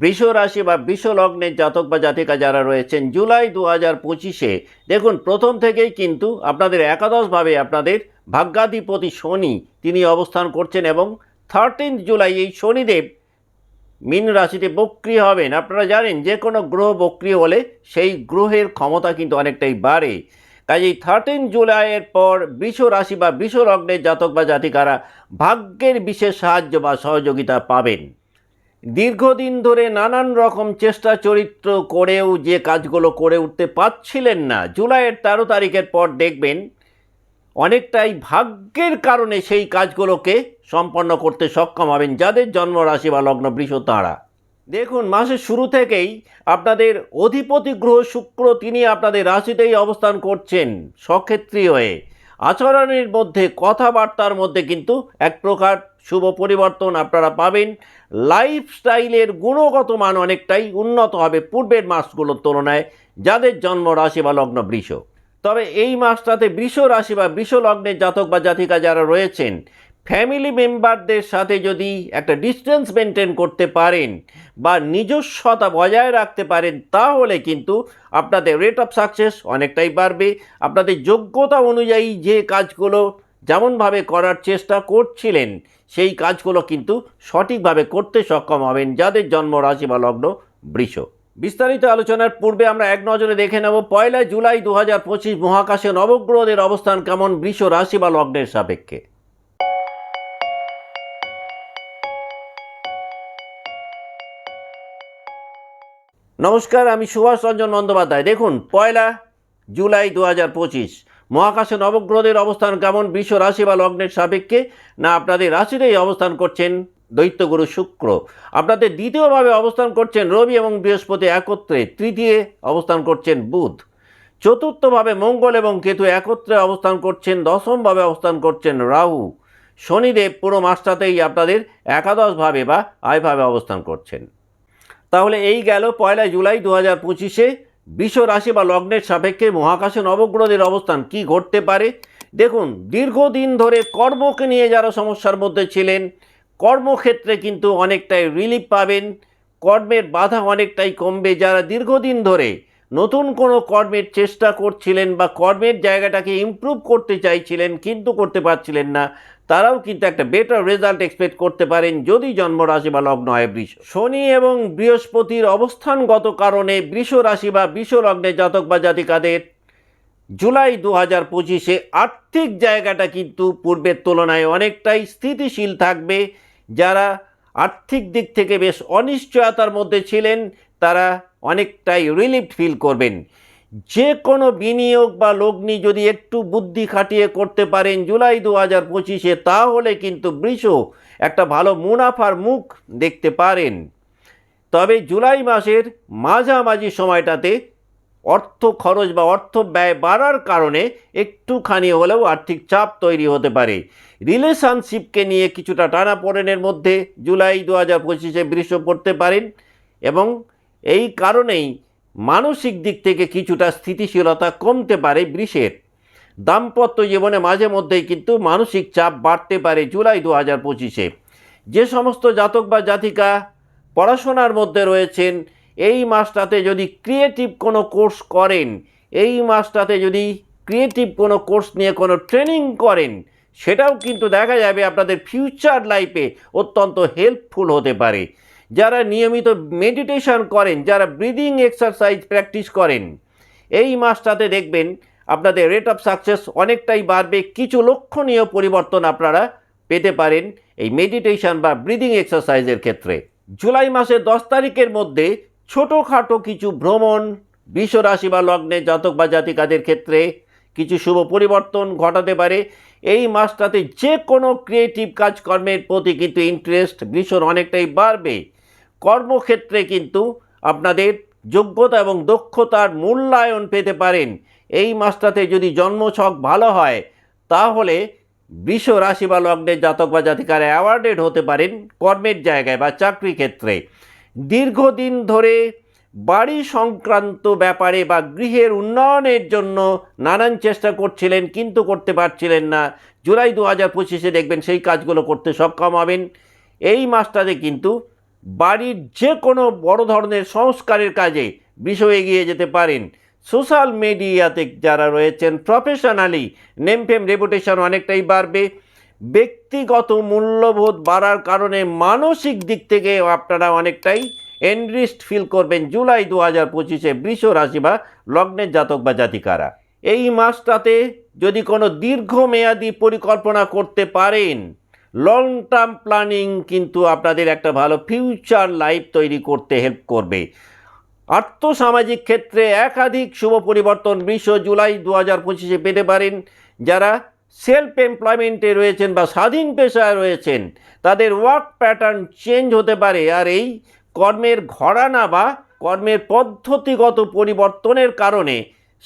বৃষ রাশি বা বৃষ লগ্নের জাতক বা জাতিকা যারা রয়েছেন, জুলাই দু হাজার পঁচিশে, দেখুন, প্রথম থেকেই কিন্তু আপনাদের একাদশভাবে আপনাদের ভাগ্যাধিপতি শনি তিনি অবস্থান করছেন এবং থার্টিন জুলাই এই শনিদেব মীন রাশিতে বক্রি হবেন। আপনারা জানেন যে কোনো গ্রহ বক্রি হলে সেই গ্রহের ক্ষমতা কিন্তু অনেকটাই বাড়ে। কাজেই থার্টিন জুলাইয়ের পর বৃষ রাশি বা বৃষ লগ্নের জাতক বা জাতিকারা ভাগ্যের বিশেষ সাহায্য বা সহযোগিতা পাবেন। দীর্ঘদিন ধরে নানান রকম চেষ্টা, চরিত্র করেও যে কাজগুলো করে উঠতে পারছিলেন না, জুলাইয়ের তেরো তারিখের পর দেখবেন অনেকটাই ভাগ্যের কারণে সেই কাজগুলোকে সম্পন্ন করতে সক্ষম হবেন যাদের জন্মরাশি বা লগ্ন বৃষ তাঁরা। দেখুন, মাসের শুরু থেকেই আপনাদের অধিপতি গ্রহ শুক্র তিনি আপনাদের রাশিতেই অবস্থান করছেন সক্ষেত্রী হয়ে। আচরণের মধ্যে, কথাবার্তার মধ্যে কিন্তু এক প্রকার শুভ পরিবর্তন আপনারা পাবেন। লাইফস্টাইলের গুণগত মান অনেকটাই উন্নত হবে পূর্বের মাসগুলোর তুলনায়, যাদের জন্ম রাশি বা লগ্ন বৃষ। তবে এই মাসটাতে বৃষ রাশি বা বৃষ লগ্নের জাতক বা জাতিকা যারা রয়েছেন ফ্যামিলি মেম্বারদের সাথে যদি একটা ডিস্টেন্স মেনটেন করতে পারেন বা নিজস্বতা বজায় রাখতে পারেন, তাহলে কিন্তু আপনাদের রেট অফ সাকসেস অনেকটাই বাড়বে। আপনাদের যোগ্যতা অনুযায়ী যে কাজগুলো যেমনভাবে করার চেষ্টা করছিলেন, সেই কাজগুলো কিন্তু সঠিকভাবে করতে সক্ষম হবেন যাদের জন্ম রাশি বা লগ্ন বৃষ। বিস্তারিত আলোচনার পূর্বে আমরা এক নজরে দেখে নেব, পয়লা জুলাই দু হাজার পঁচিশ মহাকাশে নবগ্রহদের অবস্থান কেমন বৃষ রাশি বা লগ্নের সাপেক্ষে? নমস্কার, আমি সুভাষ রঞ্জন বন্দ্যোপাধ্যায়। দেখুন, পয়লা জুলাই দু হাজার পঁচিশ মহাকাশে নবগ্রহদের অবস্থান কেমন? বিশ্ব রাশি বা লগ্নের সাপেক্ষে? না, আপনাদের রাশিতেই অবস্থান করছেন দৈত্যগুরু শুক্র। আপনাদের দ্বিতীয়ভাবে অবস্থান করছেন রবি এবং বৃহস্পতি একত্রে, তৃতীয় অবস্থান করছেন বুধ। চতুর্থভাবে মঙ্গল এবং কেতু একত্রে অবস্থান করছেন, দশমভাবে অবস্থান করছেন রাহু। শনিদেব পুরো মাসটাতেই আপনাদের একাদশভাবে বা আয়ভাবে অবস্থান করছেন। তাহলে এই গেল পয়লা জুলাই দু হাজার পঁচিশে বিশ্ব রাশি বা লগ্নের সাপেক্ষে মহাকাশে নবগ্রহদের অবস্থান কি ঘটতে পারে? দেখুন, দীর্ঘদিন ধরে কর্মকে নিয়ে যারা সমস্যার মধ্যে ছিলেন, কর্মক্ষেত্রে কিন্তু অনেকটাই রিলিফ পাবেন। কর্মের বাধা অনেকটাই কমবে। যারা দীর্ঘদিন ধরে নতুন কোনো কর্মের চেষ্টা করছিলেন বা কর্মের জায়গাটাকে ইমপ্রুভ করতে চাইছিলেন, কিন্তু করতে পারছিলেন না। তারাও কিন্তু একটা বেটার রেজাল্ট এক্সপেক্ট করতে পারেন যদি জন্ম রাশি বা লগ্ন হয় বৃষ। শনি এবং বৃহস্পতির অবস্থানগত কারণে বৃষ রাশি বা বৃষ লগ্নে জাতক বা জাতিকাদের জুলাই দু হাজার পঁচিশে আর্থিক জায়গাটা কিন্তু পূর্বের তুলনায় অনেকটাই স্থিতিশীল থাকবে। যারা আর্থিক দিক থেকে বেশ অনিশ্চয়তার মধ্যে ছিলেন, তারা অনেকটাই রিলিফ ফিল করবেন। যে কোনো বিনিয়োগ বা লগ্নি যদি একটু বুদ্ধি খাটিয়ে করতে পারেন জুলাই দু হাজার পঁচিশে, তাহলে কিন্তু বৃষ একটা ভালো মুনাফার মুখ দেখতে পারেন। তবে জুলাই মাসের মাঝামাঝি সময়টাতে অর্থ খরচ বা অর্থ ব্যয় বাড়ার কারণে একটুখানি হলেও আর্থিক চাপ তৈরি হতে পারে। রিলেশনশিপকে নিয়ে কিছুটা টানাপোড়েনের মধ্যে জুলাই দু হাজার পঁচিশে বৃষ পড়তে পারেন এবং এই কারণেই মানসিক দিক থেকে কিছুটা স্থিতিশীলতা কমতে পারে বৃষের দাম্পত্য জীবনে মাঝে মধ্যেই কিন্তু মানসিক চাপ বাড়তে পারে জুলাই দু হাজার পঁচিশে। যে সমস্ত জাতক বা জাতিকা পড়াশোনার মধ্যে রয়েছেন, এই মাসটাতে যদি ক্রিয়েটিভ কোনো কোর্স করেন, এই মাসটাতে যদি ক্রিয়েটিভ কোনো কোর্স নিয়ে কোনো ট্রেনিং করেন, সেটাও কিন্তু দেখা যাবে আপনাদের ফিউচার লাইফে অত্যন্ত হেল্পফুল হতে পারে। যারা নিয়মিত মেডিটেশন করেন, যারা ব্রিদিং এক্সারসাইজ প্র্যাকটিস করেন, এই মাসটাতে দেখবেন আপনাদের রেট অফ সাকসেস অনেকটাই বাড়বে। কিছু লক্ষণীয় পরিবর্তন আপনারা পেতে পারেন এই মেডিটেশন বা ব্রিদিং এক্সারসাইজের ক্ষেত্রে। জুলাই মাসের দশ তারিখের মধ্যে ছোটোখাটো কিছু ভ্রমণ বিশ্ব রাশি বা লগ্নে জাতক বা জাতিকাদের ক্ষেত্রে কিছু শুভ পরিবর্তন ঘটাতে পারে। এই মাসটাতে যে কোনো ক্রিয়েটিভ কাজকর্মের প্রতি কিন্তু ইন্টারেস্ট ভীষণ অনেকটাই বাড়বে। কর্মক্ষেত্রে কিন্তু আপনাদের যোগ্যতা এবং দক্ষতার মূল্যায়ন পেতে পারেন। এই মাসটাতে যদি জন্মছক ভালো হয়, তাহলে বৃষ রাশি বা লগ্নের জাতক বা জাতিকারা অ্যাওয়ার্ডেড হতে পারেন কর্মের জায়গায় বা চাকরি ক্ষেত্রে। দীর্ঘদিন ধরে বাড়ি সংক্রান্ত ব্যাপারে বা গৃহের উন্নয়নের জন্য নানান চেষ্টা করছিলেন, কিন্তু করতে পারছিলেন না। জুলাই দু হাজার পঁচিশে দেখবেন সেই কাজগুলো করতে সক্ষম হবেন। এই মাসটাতে কিন্তু বাড়ির যে কোনো বড় ধরনের সংস্কারের কাজে বিষয় এগিয়ে যেতে পারেন। সোশ্যাল মিডিয়াতে যারা রয়েছেন, প্রফেশনালি নেমফেম রেপুটেশন অনেকটাই বাড়বে। ব্যক্তিগত মূল্যবোধ বাড়ার কারণে মানসিক দিক থেকে আপনারা অনেকটাই এনরিস্ট ফিল করবেন জুলাই দু হাজার পঁচিশে বৃষ রাশি বা লগ্নের জাতক বা জাতিকারা। এই মাসটাতে যদি কোনো দীর্ঘমেয়াদী পরিকল্পনা করতে পারেন লং টার্ম প্ল্যানিং কিন্তু আপনাদের একটা ভালো ফিউচার লাইফ তৈরি করতে হেল্প করবে। আর্থসামাজিক ক্ষেত্রে একাধিক শুভ পরিবর্তন বিশ্ব জুলাই দু হাজার পঁচিশে পেতে পারেন। যারা সেলফ এমপ্লয়মেন্টে রয়েছেন বা স্বাধীন পেশায় রয়েছেন, তাদের ওয়ার্ক প্যাটার্ন চেঞ্জ হতে পারে আর এই কর্মের ঘরানা বা কর্মের পদ্ধতিগত পরিবর্তনের কারণে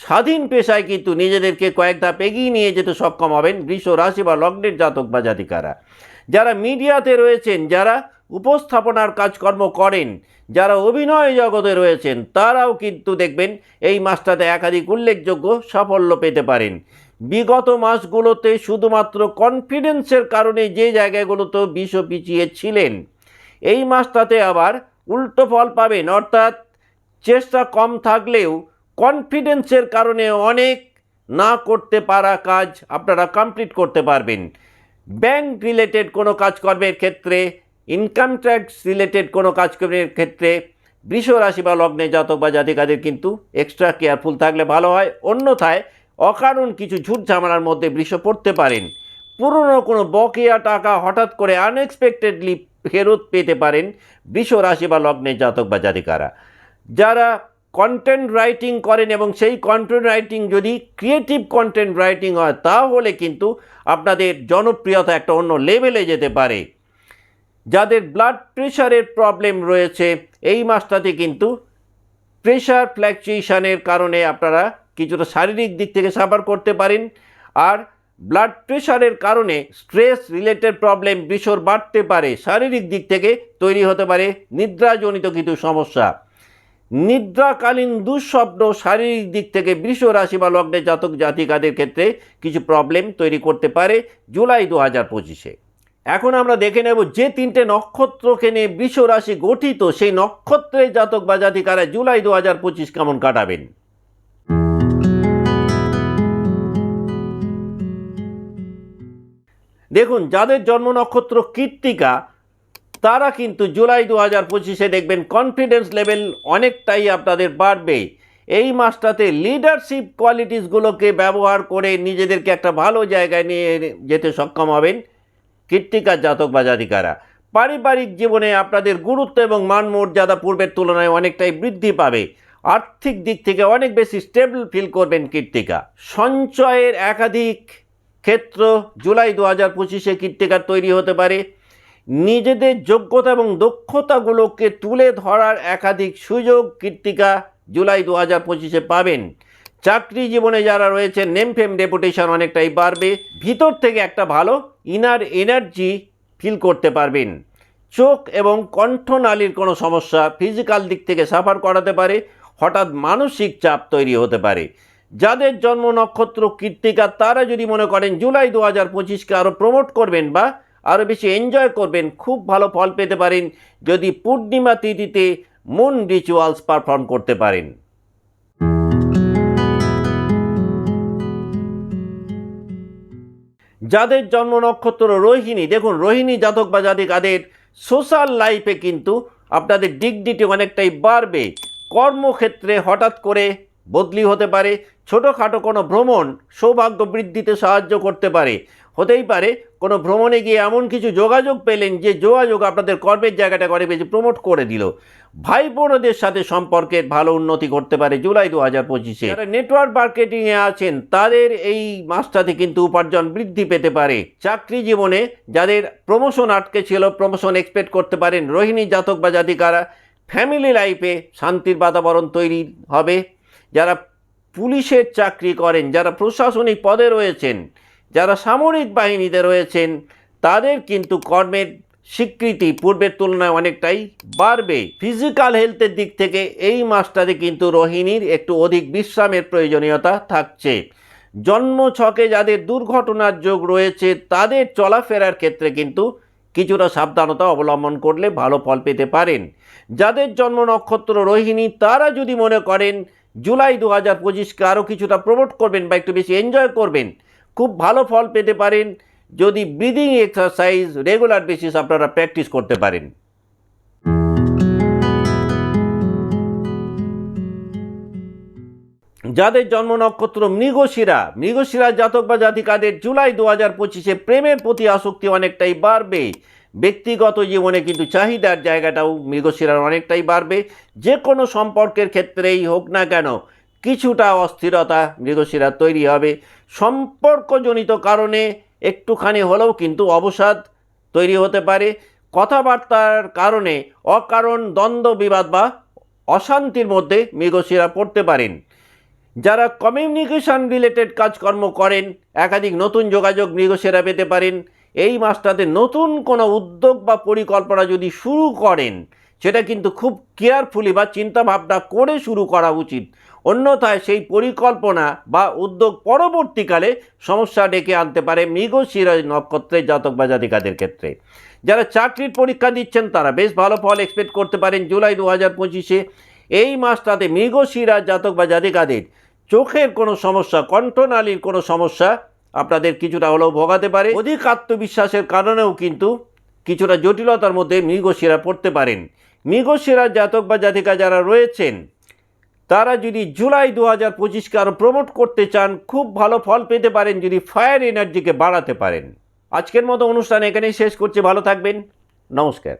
স্বাধীন পেশায় কিন্তু নিজেদেরকে কয়েক ধাপ এগিয়ে নিয়ে যেতে সক্ষম হবেন বৃষ রাশি বা লগ্নের জাতক বা জাতিকারা। যারা মিডিয়াতে রয়েছেন, যারা উপস্থাপনার কাজকর্ম করেন, যারা অভিনয় জগতে রয়েছেন, তারাও কিন্তু দেখবেন এই মাসটাতে একাধিক উল্লেখযোগ্য সাফল্য পেতে পারেন। বিগত মাসগুলোতে শুধুমাত্র কনফিডেন্সের কারণে যে জায়গাগুলোতে বিষ পিছিয়ে ছিলেন এই মাসটাতে আবার উল্টো ফল পাবেন। অর্থাৎ চেষ্টা কম থাকলেও কনফিডেন্সের কারণে অনেক না করতে পারা কাজ আপনারা কমপ্লিট করতে পারবেন। ব্যাংক রিলেটেড কোনো কাজকর্মের ক্ষেত্রে ইনকাম ট্যাক্স রিলেটেড কোনো কাজকর্মের ক্ষেত্রে বৃষ রাশি বা লগ্নে জাতক বা জাতিকাদের কিন্তু এক্সট্রা কেয়ারফুল থাকলে ভালো হয়। অন্যথায় অকারণ কিছু ঝুট ঝামেলার মধ্যে বৃষ পড়তে পারেন। পুরনো কোনো বকেয়া টাকা হঠাৎ করে আনএক্সপেক্টেডলি ফেরত পেতে পারেন বৃষ রাশি বা লগ্নে জাতক বা জাতিকারা। যারা কন্টেন্ট রাইটিং করেন এবং সেই কন্টেন্ট রাইটিং যদি ক্রিয়েটিভ কন্টেন্ট রাইটিং হয়, তাহলে কিন্তু আপনাদের জনপ্রিয়তা একটা অন্য লেভেলে যেতে পারে। যাদের ব্লাড প্রেশারের প্রবলেম রয়েছে, এই মাসটাতে কিন্তু প্রেশার ফ্ল্যাকচুয়েশনের কারণে আপনারা কিছুটা শারীরিক দিক থেকে সাফার করতে পারেন। আর ব্লাড প্রেশারের কারণে স্ট্রেস রিলেটেড প্রবলেম বিষর বাড়তে পারে। শারীরিক দিক থেকে তৈরি হতে পারে নিদ্রাজনিত কিছু সমস্যা। নিদ্রাকালীন দুঃস্বপ্ন শারীরিক দিক থেকে বৃষ রাশি বা লগ্নে জাতক জাতিকাদের ক্ষেত্রে কিছু প্রবলেম তৈরি করতে পারে জুলাই দু হাজার পঁচিশে। এখন আমরা দেখে নেব যে তিনটে নক্ষত্রকে নিয়ে বৃষ রাশি গঠিত, সেই নক্ষত্রের জাতক বা জাতিকারা জুলাই দু হাজার পঁচিশ কেমন কাটাবেন? দেখুন, যাদের জন্ম নক্ষত্র কৃত্তিকা তারা কিন্তু জুলাই দু হাজার পঁচিশে দেখবেন কনফিডেন্স লেভেল অনেকটাই আপনাদের বাড়বে। এই মাসটাতে লিডারশিপ কোয়ালিটিসগুলোকে ব্যবহার করে নিজেদেরকে একটা ভালো জায়গায় নিয়ে যেতে সক্ষম হবেন কৃত্তিকার জাতক বা জাতিকারা। পারিবারিক জীবনে আপনাদের গুরুত্ব এবং মান মর্যাদা পূর্বের তুলনায় অনেকটাই বৃদ্ধি পাবে। আর্থিক দিক থেকে অনেক বেশি স্টেবল ফিল করবেন কৃত্তিকা। সঞ্চয়ের একাধিক ক্ষেত্র জুলাই দু হাজার পঁচিশে কৃত্তিকার তৈরি হতে পারে। নিজেদের যোগ্যতা এবং দক্ষতাগুলোকে তুলে ধরার একাধিক সুযোগ কৃত্তিকা জুলাই দু হাজার পঁচিশে পাবেন। চাকরি জীবনে যারা রয়েছে নেমফেম ডেপুটেশন অনেকটাই বাড়বে। ভিতর থেকে একটা ভালো ইনার এনার্জি ফিল করতে পারবেন। চোখ এবং কণ্ঠনালীর কোনো সমস্যা ফিজিক্যাল দিক থেকে সাফার করাতে পারে, হঠাৎ মানসিক চাপ তৈরি হতে পারে। যাদের জন্ম নক্ষত্র কৃত্তিকা তারা যদি মনে করেন জুলাই দু হাজার পঁচিশকে আরও প্রমোট করবেন বা আরও বেশি এনজয় করবেন, খুব ভালো ফল পেতে পারেন যদি পূর্ণিমা তিথিতে মুন রিচুয়ালস পারফর্ম করতে পারেন। যাদের জন্ম নক্ষত্র রোহিণী, দেখুন রোহিণী জাতক বা জাতিকাদের সোশ্যাল লাইফে কিন্তু আপনাদের ডিগডিটি অনেকটাই বাড়বে। কর্মক্ষেত্রে হঠাৎ করে বদলি হতে পারে, ছোটোখাটো কোনো ভ্রমণ সৌভাগ্য বৃদ্ধিতে সাহায্য করতে পারে। হতেই পারে কোনো ভ্রমণে গিয়ে এমন কিছু যোগাযোগ পেলেন যে যোগাযোগ আপনাদের কর্মের জায়গাটা করে বেশি প্রমোট করে দিল। ভাই বোনদের সাথে সম্পর্কের ভালো উন্নতি করতে পারে জুলাই দু হাজার পঁচিশে। যারা নেটওয়ার্ক মার্কেটিংয়ে আছেন, তাদের এই মাসটাতে কিন্তু উপার্জন বৃদ্ধি পেতে পারে। চাকরি জীবনে যাদের প্রমোশন আটকে ছিল প্রমোশন এক্সপেক্ট করতে পারেন রোহিণী জাতক বা জাতিকারা ফ্যামিলি লাইফে শান্তির বাতাবরণ তৈরি হবে। যারা পুলিশের চাকরি করেন, যারা প্রশাসনিক পদে রয়েছেন যারা সামরিক বাহিনীতে রয়েছেন, তাদের কিন্তু কর্মের স্বীকৃতি পূর্বের তুলনায় অনেকটাই বাড়বে। ফিজিক্যাল হেলথের দিক থেকে এই মাসটাতে কিন্তু রোহিণীর একটু অধিক বিশ্রামের প্রয়োজনীয়তা থাকছে। জন্ম ছকে যাদের দুর্ঘটনার যোগ রয়েছে, তাদের চলাফেরার ক্ষেত্রে কিন্তু কিছুটা সাবধানতা অবলম্বন করলে ভালো ফল পেতে পারেন। যাদের জন্ম নক্ষত্র রোহিণী, তারা যদি মনে করেন, জুলাই দু হাজার পঁচিশকে আরও কিছুটা প্রমোট করবেন বা একটু বেশি এনজয় করবেন খুব ভালো ফল পেতে পারেন। যদি ব্রিদিং এক্সারসাইজ রেগুলার বেসিস আপনারা প্র্যাকটিস করতে পারেন। যাদের জন্ম নক্ষত্র মৃগশিরা মৃগশিরা জাতক বা জাতিকাদের জুলাই দু হাজার পঁচিশে প্রেমের প্রতি আসক্তি অনেকটাই বাড়বে। ব্যক্তিগত জীবনে কিন্তু চাহিদার জায়গাটাও মৃগশিরার অনেকটাই বাড়বে। যে কোনো সম্পর্কের ক্ষেত্রেই হোক না কেন কিছুটা অস্থিরতা মৃগশিরা তৈরি হবে। সম্পর্কজনিত কারণে একটুখানি হলেও কিন্তু অবসাদ তৈরি হতে পারে। কথাবার্তার কারণে অকারণ, দ্বন্দ্ব, বিবাদ বা অশান্তির মধ্যে মৃগশিরা পড়তে পারেন। যারা কমিউনিকেশন রিলেটেড কাজকর্ম করেন, একাধিক নতুন যোগাযোগ মৃগসেরা পেতে পারেন। এই মাসটাতে নতুন কোনো উদ্যোগ বা পরিকল্পনা যদি শুরু করেন, সেটা কিন্তু খুব কেয়ারফুলি বা চিন্তাভাবনা করে শুরু করা উচিত। অন্যথায় সেই পরিকল্পনা বা উদ্যোগ পরবর্তীকালে সমস্যা ডেকে আনতে পারে মৃগশিরা নক্ষত্রের জাতক বা জাতিকাদের ক্ষেত্রে। যারা চাকরির পরীক্ষা দিচ্ছেন, তারা বেশ ভালো ফল এক্সপেক্ট করতে পারেন জুলাই দু হাজার পঁচিশে। এই মাসটাতে মৃগশিরা জাতক বা জাতিকাদের চোখের কোনো সমস্যা, কণ্ঠনালীর কোনো সমস্যা আপনাদের কিছুটা হলেও ভোগাতে পারে। অধিক আত্মবিশ্বাসের কারণেও কিন্তু কিছুটা জটিলতার মধ্যে মৃগশিরা পড়তে পারেন। মৃগশিরা জাতক বা জাতিকা যারা রয়েছেন তারা যদি জুলাই দু হাজার পঁচিশকে আরও প্রমোট করতে চান, খুব ভালো ফল পেতে পারেন যদি ফায়ার এনার্জিকে বাড়াতে পারেন। আজকের মতো অনুষ্ঠান এখানেই শেষ করছে, ভালো থাকবেন, নমস্কার।